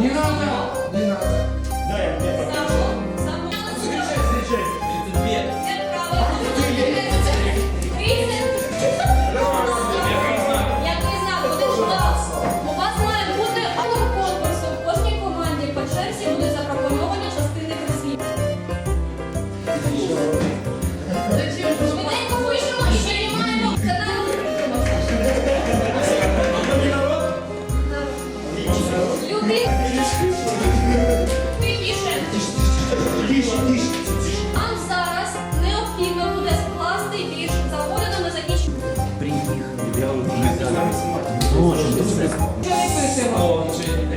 Як ви знали, один клас. У вас має бути автор конкурсу. В кожній команді по черзі будуть запропоновані частини присвіт. Швиденько пишемо і приймаємо. Це народ. Люди. Закінчимо. При них.